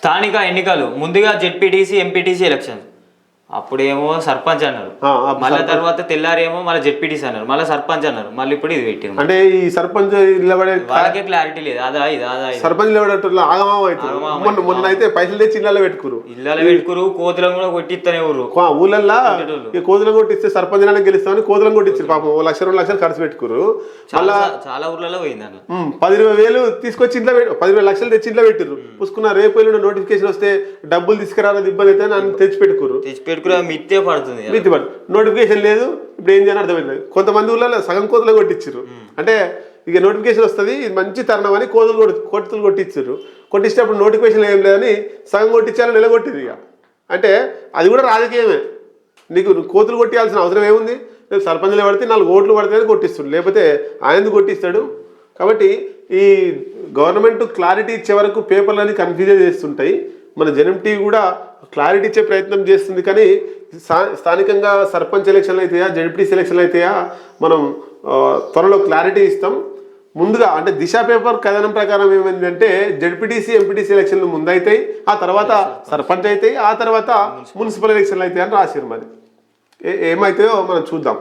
స్థానిక ఎన్నికలు ముందుగా జెడ్పీటీసీ ఎంపీటీసీ ఎలక్షన్ అప్పుడేమో సర్పంచ్ అన్నారు. మళ్ళీ తర్వాత తెల్లారేమో మళ్ళీ జెడ్పీటీసీ అన్నారు. మళ్ళీ సర్పంచ్ అన్నారు. మళ్ళీ ఇప్పుడు ఇది పెట్టింది అంటే ఈ సర్పంచ్ వాళ్ళకే క్లారిటీ లేదు. అదా ఇది అదా సర్పంచ్ మొన్న మొన్న అయితే పైసలు తెచ్చి ఇళ్ళలో పెట్టుకురు ఇళ్ళలో పెట్టుకురు కోతులను కూడా కొట్టిస్తూనే ఊరు ఊళ్ళల్లో కోతులం కొట్టిస్తే సర్పంచ్ గెలుస్తామని కోతులం. కొట్టించారు పాపం ఓ లక్ష రెండు లక్షలు ఖర్చు పెట్టుకురు చాలా చాలా ఊర్లలో పోయింది అన్న. పది వేలు తీసుకొచ్చి ఇంట్లో పెట్టి పది ఇరవై లక్షలు తెచ్చి ఇంట్లో పెట్టిర్రు. పుసుకున్న రేపు నోటిఫికేషన్ వస్తే డబ్బులు తీసుకురాలని ఇబ్బంది అయితే నన్ను తెచ్చి పెట్టుకురు తెచ్చి పెట్టుకుని మిత్తే పడుతుంది. మిత్తి నోటిఫికేషన్ లేదు ఇప్పుడు ఏం చేయాలని అర్థమైంది కొంతమంది ఊళ్ళలో సగం కోతులు కొట్టించారు అంటే ఇక నోటిఫికేషన్ వస్తుంది ఇది మంచి తరుణం అని కోతులు కొట్టి కొట్టులు కొట్టించారు కొట్టించినప్పుడు నోటిఫికేషన్ ఏం లేదని సగం కొట్టించాలని నిలగొట్టిరు ఇక. అంటే అది కూడా రాజకీయమే. నీకు కోతులు కొట్టియాల్సిన అవసరం ఏముంది? రేపు సర్పంచ్లు పడితే నాలుగు ఓట్లు పడితే కొట్టిస్తాడు లేకపోతే ఆయన కొట్టిస్తాడు? కాబట్టి ఈ గవర్నమెంట్ క్లారిటీ ఇచ్చే వరకు పేపర్లన్నీ కన్ఫ్యూజన్ చేస్తుంటాయి. మన జనం టీవీ కూడా క్లారిటీ ఇచ్చే ప్రయత్నం చేస్తుంది. కానీ స్థా- స్థానికంగా సర్పంచ్ ఎలక్షన్లు అయితాయా జడ్పీ సెలక్షన్లు అయితాయా మనం త్వరలో క్లారిటీ ఇస్తాం. ముందుగా అంటే దిశ పేపర్ కథనం ప్రకారం ఏమైందంటే జడ్పీటీసీ ఎంపీటీసీ ఎలక్షన్లు ముందు అవుతాయి ఆ తర్వాత సర్పంచ్ అవుతాయి ఆ తర్వాత మున్సిపల్ ఎలక్షన్లు అవుతాయి అని రాశారు మరి. ఏ- ఏమవుతాయో మనం చూద్దాం.